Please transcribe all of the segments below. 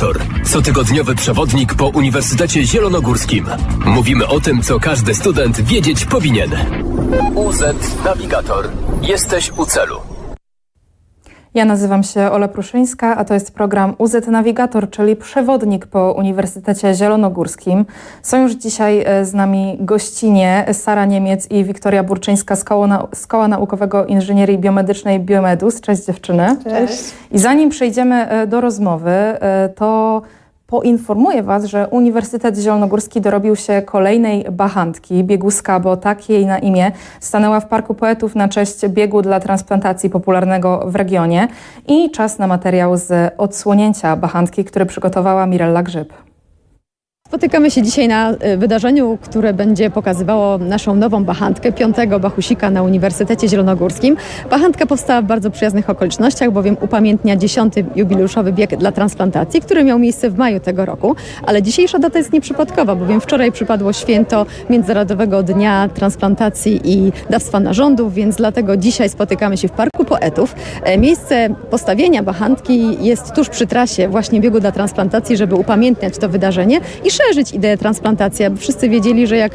Navigator. Cotygodniowy przewodnik po Uniwersytecie Zielonogórskim. Mówimy o tym, co każdy student wiedzieć powinien. UZ Navigator. Jesteś u celu. Ja nazywam się Ola Pruszyńska, a to jest program UZ Navigator, czyli przewodnik po Uniwersytecie Zielonogórskim. Są już dzisiaj e, z nami gościnie Sara Niemiec i Wiktoria Burczyńska z Koła, z Koła Naukowego Inżynierii Biomedycznej Biomedus. Cześć dziewczyny. Cześć. I zanim przejdziemy e, do rozmowy, e, to poinformuję Was, że Uniwersytet Zielonogórski dorobił się kolejnej bachantki, bieguska, bo tak jej na imię, stanęła w Parku Poetów na cześć biegu dla transplantacji popularnego w regionie i czas na materiał z odsłonięcia bachantki, który przygotowała Mirella Grzyb. Spotykamy się dzisiaj na y, wydarzeniu, które będzie pokazywało naszą nową bachantkę, piątego bachusika na Uniwersytecie Zielonogórskim. Bachantka powstała w bardzo przyjaznych okolicznościach, bowiem upamiętnia dziesiąty jubileuszowy bieg dla transplantacji, który miał miejsce w maju tego roku. Ale dzisiejsza data jest nieprzypadkowa, bowiem wczoraj przypadło święto Międzynarodowego Dnia Transplantacji i Dawstwa Narządów, więc dlatego dzisiaj spotykamy się w Parku Poetów. E, Miejsce postawienia bachantki jest tuż przy trasie właśnie biegu dla transplantacji, żeby upamiętniać to wydarzenie i szerzyć ideę transplantacji, aby wszyscy wiedzieli, że jak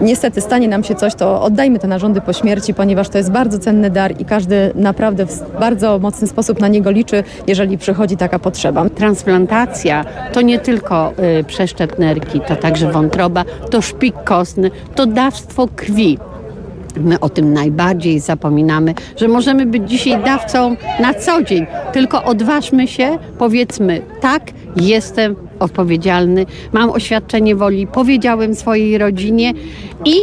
niestety stanie nam się coś, to oddajmy te narządy po śmierci, ponieważ to jest bardzo cenny dar i każdy naprawdę w bardzo mocny sposób na niego liczy, jeżeli przychodzi taka potrzeba. Transplantacja to nie tylko y, przeszczep nerki, to także wątroba, to szpik kostny, to dawstwo krwi. My o tym najbardziej zapominamy, że możemy być dzisiaj dawcą na co dzień. Tylko odważmy się, powiedzmy tak, jestem odpowiedzialny, mam oświadczenie woli, powiedziałem swojej rodzinie i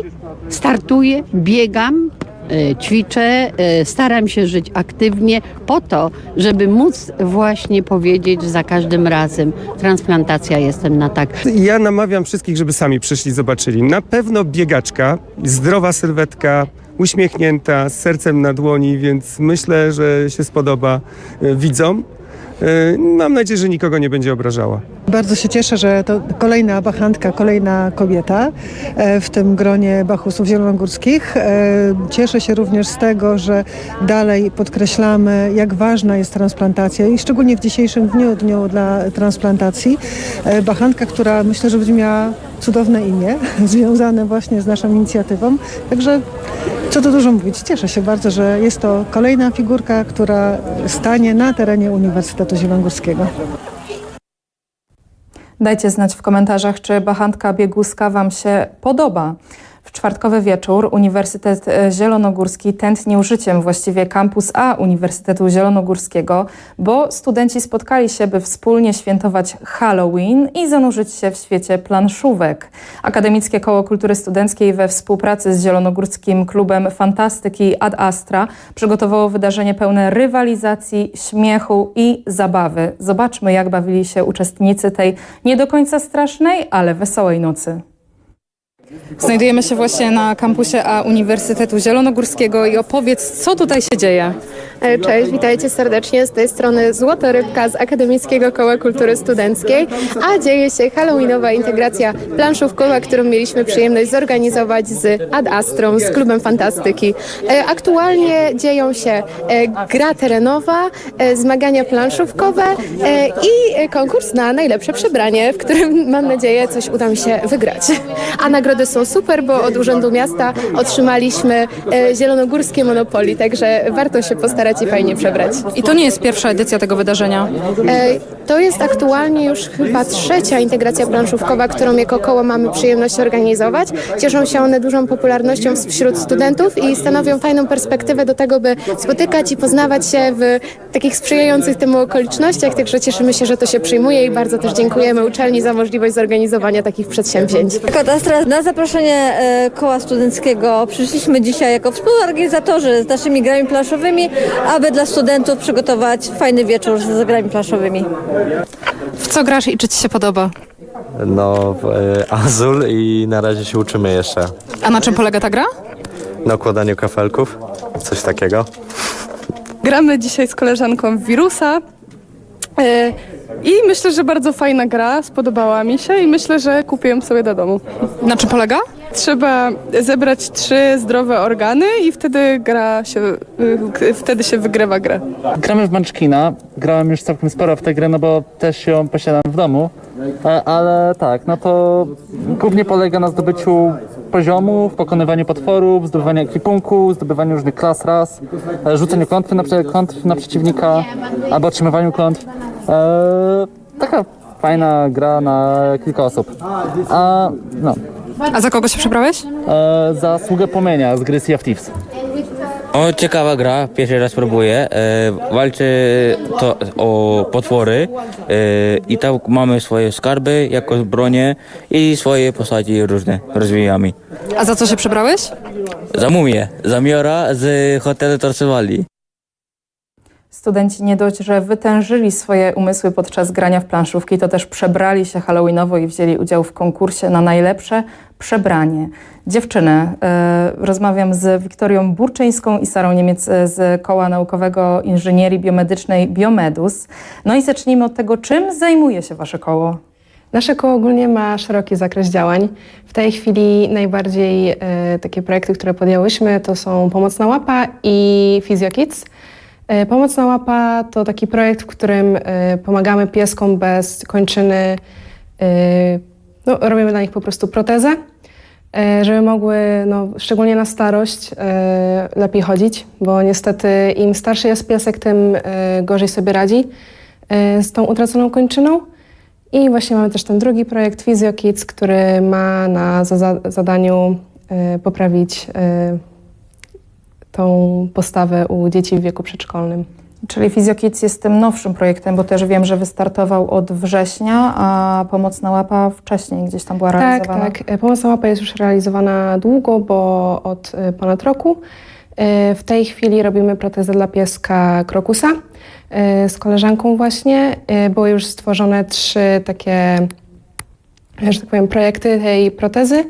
startuję, biegam, y, ćwiczę, y, staram się żyć aktywnie po to, żeby móc właśnie powiedzieć za każdym razem transplantacja jestem na tak. Ja namawiam wszystkich, żeby sami przyszli, zobaczyli. Na pewno biegaczka, zdrowa sylwetka, uśmiechnięta, z sercem na dłoni, więc myślę, że się spodoba e, widzom. E, Mam nadzieję, że nikogo nie będzie obrażała. Bardzo się cieszę, że to kolejna bachantka, kolejna kobieta e, w tym gronie Bachusów Zielonogórskich. E, Cieszę się również z tego, że dalej podkreślamy, jak ważna jest transplantacja i szczególnie w dzisiejszym dniu, dniu dla transplantacji. Bachantka, która myślę, że będzie miała cudowne imię, związane właśnie z naszą inicjatywą. Także co tu dużo mówić, cieszę się bardzo, że jest to kolejna figurka, która stanie na terenie Uniwersytetu Zielonogórskiego. Dajcie znać w komentarzach, czy bachantka bieguska Wam się podoba. Czwartkowy wieczór Uniwersytet e, Zielonogórski tętnił życiem właściwie kampus A Uniwersytetu Zielonogórskiego, bo studenci spotkali się, by wspólnie świętować Halloween i zanurzyć się w świecie planszówek. Akademickie Koło Kultury Studenckiej we współpracy z Zielonogórskim Klubem Fantastyki Ad Astra przygotowało wydarzenie pełne rywalizacji, śmiechu i zabawy. Zobaczmy, jak bawili się uczestnicy tej nie do końca strasznej, ale wesołej nocy. Znajdujemy się właśnie na kampusie A Uniwersytetu Zielonogórskiego i opowiedz, co tutaj się dzieje. E, Cześć, witajcie serdecznie. Z tej strony Złota Rybka z Akademickiego Koła Kultury Studenckiej, a dzieje się halloweenowa integracja planszówkowa, którą mieliśmy przyjemność zorganizować z Ad Astrą, z Klubem Fantastyki. E, Aktualnie dzieją się e, gra terenowa, zmagania planszówkowe i konkurs na najlepsze przebranie, w którym mam nadzieję coś uda mi się wygrać. A nagrody są super, bo od Urzędu Miasta otrzymaliśmy e, zielonogórskie Monopoly, także warto się postarać i fajnie przebrać. I to nie jest pierwsza edycja tego wydarzenia. To jest aktualnie już chyba trzecia integracja planszówkowa, którą jako koło mamy przyjemność organizować. Cieszą się one dużą popularnością wśród studentów i stanowią fajną perspektywę do tego, by spotykać i poznawać się w takich sprzyjających temu okolicznościach, także cieszymy się, że to się przyjmuje i bardzo też dziękujemy uczelni za możliwość zorganizowania takich przedsięwzięć. Kadastra na zaproszenie e, koła studenckiego przyszliśmy dzisiaj jako współorganizatorzy z naszymi grami planszowymi, aby dla studentów przygotować fajny wieczór z grami planszowymi. W co grasz i czy ci się podoba? No, w, e, Azul i na razie się uczymy jeszcze. A na czym polega ta gra? Na układaniu kafelków, coś takiego. Gramy dzisiaj z koleżanką w Wirusa. E, I myślę, że bardzo fajna gra, spodobała mi się i myślę, że kupię ją sobie do domu. Na czym polega? Trzeba zebrać trzy zdrowe organy i wtedy gra się, wtedy się wygrywa grę. Gramy w Munchkina. Grałem już całkiem sporo w tę grę, no bo też ją posiadam w domu. Ale tak, no to głównie polega na zdobyciu poziomów, pokonywaniu potworów, zdobywaniu ekwipunku, zdobywaniu różnych klas, ras, e, rzuceniu klątwy na, klątw na przeciwnika albo otrzymywaniu klątw. E, taka fajna gra na kilka osób. A no, A za kogo się przebrałeś? e, za sługę płomienia z gry Sea of Thieves. O, ciekawa gra, pierwszy raz próbuję. E, walczy to o potwory e, i tam mamy swoje skarby jako bronie i swoje postaci różne rozwijamy. A za co się przebrałeś? Za mumię, za Miora z hotelu Torsywali. Studenci nie dość, że wytężyli swoje umysły podczas grania w planszówki, to też przebrali się halloweenowo i wzięli udział w konkursie na najlepsze przebranie. Dziewczyny, e, rozmawiam z Wiktorią Burczyńską i Sarą Niemiec e, z Koła Naukowego Inżynierii Biomedycznej Biomedus. No i zacznijmy od tego, czym zajmuje się Wasze koło? Nasze koło ogólnie ma szeroki zakres działań. W tej chwili najbardziej e, takie projekty, które podjęłyśmy, to są Pomocna Łapa i PhysioKids. E, Pomocna Łapa to taki projekt, w którym e, pomagamy pieskom bez kończyny, e, no, robimy dla nich po prostu protezę, e, żeby mogły, no, szczególnie na starość, e, lepiej chodzić, bo niestety im starszy jest piesek, tym e, gorzej sobie radzi e, z tą utraconą kończyną. I właśnie mamy też ten drugi projekt Physio Kids, który ma na za, za, zadaniu e, poprawić e, tą postawę u dzieci w wieku przedszkolnym. Czyli PhysioKids jest tym nowszym projektem, bo też wiem, że wystartował od września, a Pomocna Łapa wcześniej gdzieś tam była Tak, realizowana. tak. E, Pomoc na łapę jest już realizowana długo, bo od e, ponad roku. E, W tej chwili robimy protezę dla pieska Krokusa z koleżanką właśnie. Były już stworzone trzy takie, że tak powiem, projekty tej protezy.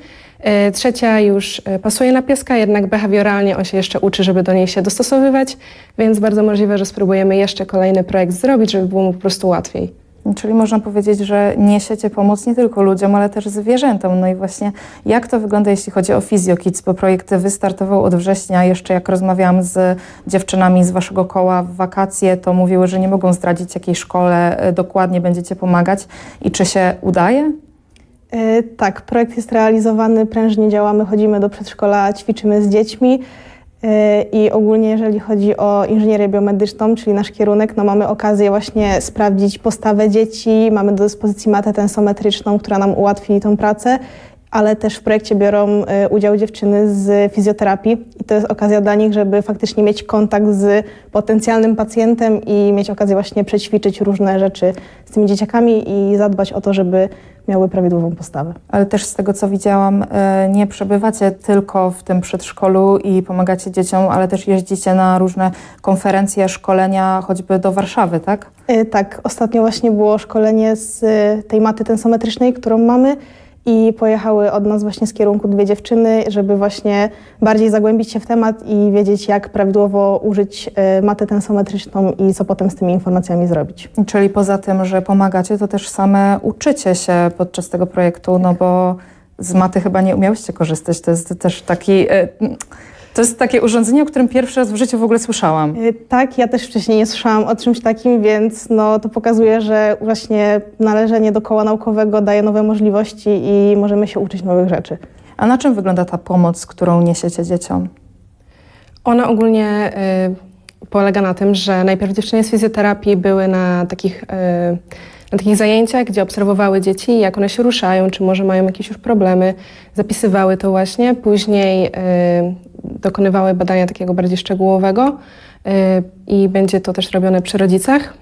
E, Trzecia już e, pasuje na pieska, jednak behawioralnie on się jeszcze uczy, żeby do niej się dostosowywać, więc bardzo możliwe, że spróbujemy jeszcze kolejny projekt zrobić, żeby było mu po prostu łatwiej. Czyli można powiedzieć, że niesiecie pomoc nie tylko ludziom, ale też zwierzętom. No i właśnie jak to wygląda, jeśli chodzi o PhysioKids, bo projekt wystartował od września. Jeszcze jak rozmawiałam z dziewczynami z waszego koła w wakacje, to mówiły, że nie mogą zdradzić, jakiej szkole e, dokładnie będziecie pomagać i czy się udaje? E, Tak, projekt jest realizowany, prężnie działamy, chodzimy do przedszkola, ćwiczymy z dziećmi. E, i ogólnie jeżeli chodzi o inżynierię biomedyczną, czyli nasz kierunek, no mamy okazję właśnie sprawdzić postawę dzieci, mamy do dyspozycji matę tensometryczną, która nam ułatwi tą pracę, ale też w projekcie biorą e, udział dziewczyny z fizjoterapii i to jest okazja dla nich, żeby faktycznie mieć kontakt z potencjalnym pacjentem i mieć okazję właśnie przećwiczyć różne rzeczy z tymi dzieciakami i zadbać o to, żeby miały prawidłową postawę. Ale też z tego, co widziałam, e, nie przebywacie tylko w tym przedszkolu i pomagacie dzieciom, ale też jeździcie na różne konferencje, szkolenia, choćby do Warszawy, tak? E, Tak, ostatnio właśnie było szkolenie z e, tej maty tensometrycznej, którą mamy i pojechały od nas właśnie z kierunku dwie dziewczyny, żeby właśnie bardziej zagłębić się w temat i wiedzieć, jak prawidłowo użyć e, matę tensometryczną i co potem z tymi informacjami zrobić. Czyli poza tym, że pomagacie, to też same uczycie się podczas tego projektu, no bo z maty chyba nie umiałyście korzystać. To jest też taki... e, To jest takie urządzenie, o którym pierwszy raz w życiu w ogóle słyszałam. E, Tak, ja też wcześniej nie słyszałam o czymś takim, więc no, to pokazuje, że właśnie należenie do koła naukowego daje nowe możliwości i możemy się uczyć nowych rzeczy. A na czym wygląda ta pomoc, którą niesiecie dzieciom? Ona ogólnie y, polega na tym, że najpierw dziewczyny z fizjoterapii były na takich, y, na takich zajęciach, gdzie obserwowały dzieci, jak one się ruszają, czy może mają jakieś już problemy, zapisywały to właśnie. Później y, dokonywały badania takiego bardziej szczegółowego y, i będzie to też robione przy rodzicach.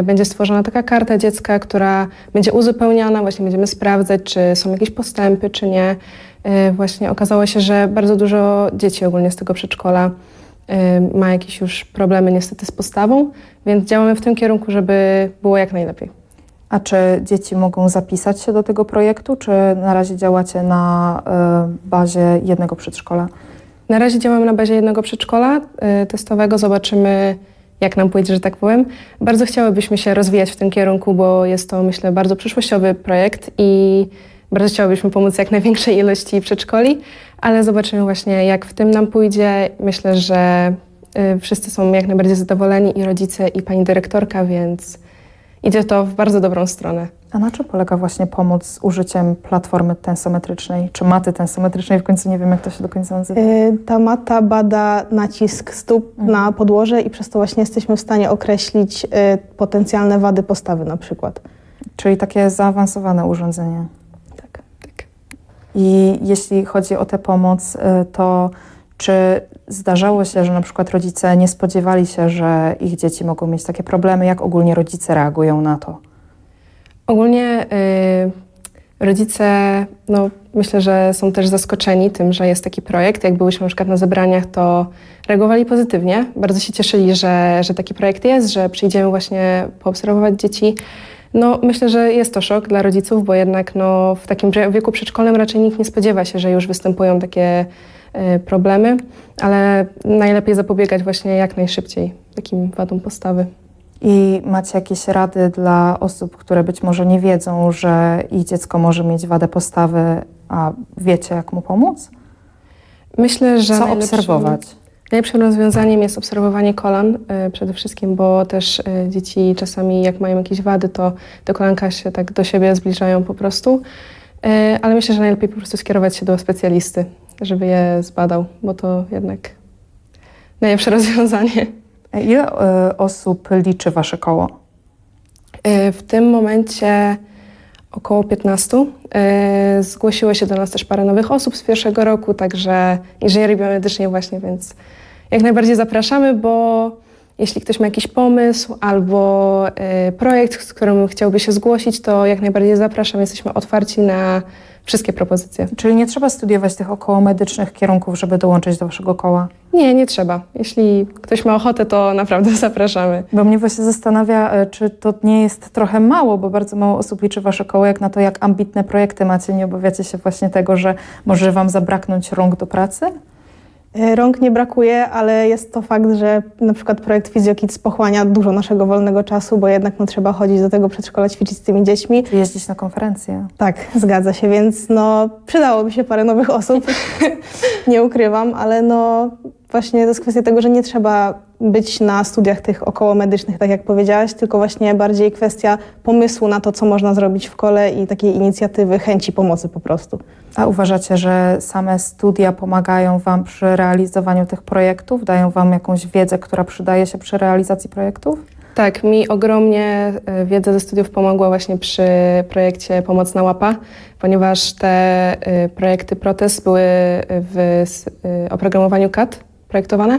Y, Będzie stworzona taka karta dziecka, która będzie uzupełniana, właśnie będziemy sprawdzać, czy są jakieś postępy, czy nie. Właśnie okazało się, że bardzo dużo dzieci ogólnie z tego przedszkola ma jakieś już problemy niestety z postawą, więc działamy w tym kierunku, żeby było jak najlepiej. A czy dzieci mogą zapisać się do tego projektu, czy na razie działacie na y, bazie jednego przedszkola? Na razie działamy na bazie jednego przedszkola y, testowego, zobaczymy jak nam pójdzie, że tak powiem. Bardzo chciałybyśmy się rozwijać w tym kierunku, bo jest to myślę bardzo przyszłościowy projekt i Bardzo chciałybyśmy pomóc jak największej ilości przedszkoli, ale zobaczymy właśnie, jak w tym nam pójdzie. Myślę, że y, wszyscy są jak najbardziej zadowoleni i rodzice, i pani dyrektorka, więc idzie to w bardzo dobrą stronę. A na czym polega właśnie pomoc z użyciem platformy tensometrycznej, czy maty tensometrycznej? W końcu nie wiem, jak to się do końca nazywa. Y, Ta mata bada nacisk stóp na podłoże i przez to właśnie jesteśmy w stanie określić y, potencjalne wady postawy na przykład. Czyli takie zaawansowane urządzenie. Tak. I jeśli chodzi o tę pomoc, y, to czy zdarzało się, że na przykład rodzice nie spodziewali się, że ich dzieci mogą mieć takie problemy? Jak ogólnie rodzice reagują na to? Ogólnie y, rodzice, no, myślę, że są też zaskoczeni tym, że jest taki projekt. Jak byłyśmy na przykład na zebraniach, to reagowali pozytywnie. Bardzo się cieszyli, że, że taki projekt jest, że przyjdziemy właśnie poobserwować dzieci. No, myślę, że jest to szok dla rodziców, bo jednak no, w takim wieku przedszkolnym raczej nikt nie spodziewa się, że już występują takie y, problemy, ale najlepiej zapobiegać właśnie jak najszybciej takim wadom postawy. I macie jakieś rady dla osób, które być może nie wiedzą, że ich dziecko może mieć wadę postawy, a wiecie, jak mu pomóc? Myślę, że Co najlepszym- obserwować? Najlepszym rozwiązaniem jest obserwowanie kolan y, przede wszystkim, bo też y, dzieci czasami jak mają jakieś wady, to te kolanka się tak do siebie zbliżają po prostu. Y, ale myślę, że najlepiej po prostu skierować się do specjalisty, żeby je zbadał, bo to jednak najlepsze rozwiązanie. Ile y, osób liczy wasze koło? W tym momencie około 15. Y, Zgłosiło się do nas też parę nowych osób z pierwszego roku, także inżynierii biomedycznej właśnie, więc jak najbardziej zapraszamy, bo jeśli ktoś ma jakiś pomysł albo y, projekt, z którym chciałby się zgłosić, to jak najbardziej zapraszam. Jesteśmy otwarci na wszystkie propozycje. Czyli nie trzeba studiować tych około medycznych kierunków, żeby dołączyć do waszego koła? Nie, nie trzeba. Jeśli ktoś ma ochotę, to naprawdę zapraszamy. Bo mnie właśnie zastanawia, e, czy to nie jest trochę mało, bo bardzo mało osób liczy wasze koło, jak na to, jak ambitne projekty macie. Nie obawiacie się właśnie tego, że może wam zabraknąć rąk do pracy? Y, Rąk nie brakuje, ale jest to fakt, że na przykład projekt PhysioKids pochłania dużo naszego wolnego czasu, bo jednak no, trzeba chodzić do tego przedszkola, ćwiczyć z tymi dziećmi. Czy jeździć na konferencje? Tak, zgadza się, więc no, przydałoby się parę nowych osób, nie ukrywam, ale no właśnie to jest kwestia tego, że nie trzeba być na studiach tych około medycznych, tak jak powiedziałaś, tylko właśnie bardziej kwestia pomysłu na to, co można zrobić w kole i takiej inicjatywy, chęci pomocy po prostu. A uważacie, że same studia pomagają wam przy realizowaniu tych projektów? Dają wam jakąś wiedzę, która przydaje się przy realizacji projektów? Tak, mi ogromnie e, wiedza ze studiów pomogła właśnie przy projekcie Pomocna Łapa, ponieważ te e, projekty protez były w e, oprogramowaniu CAD projektowane,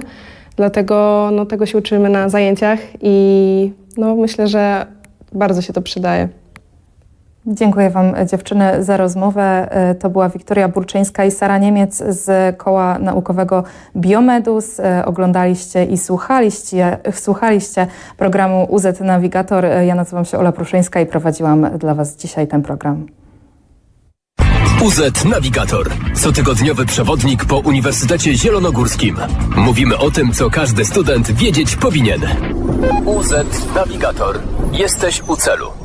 dlatego no, tego się uczymy na zajęciach i no, myślę, że bardzo się to przydaje. Dziękuję Wam dziewczyny za rozmowę. E, To była Wiktoria Burczyńska i Sara Niemiec z Koła Naukowego Biomedus. E, Oglądaliście i słuchaliście, słuchaliście programu UZ Navigator. E, Ja nazywam się Ola Pruszyńska i prowadziłam dla Was dzisiaj ten program. UZ Navigator. Cotygodniowy przewodnik po Uniwersytecie Zielonogórskim. Mówimy o tym, co każdy student wiedzieć powinien. UZ Navigator. Jesteś u celu.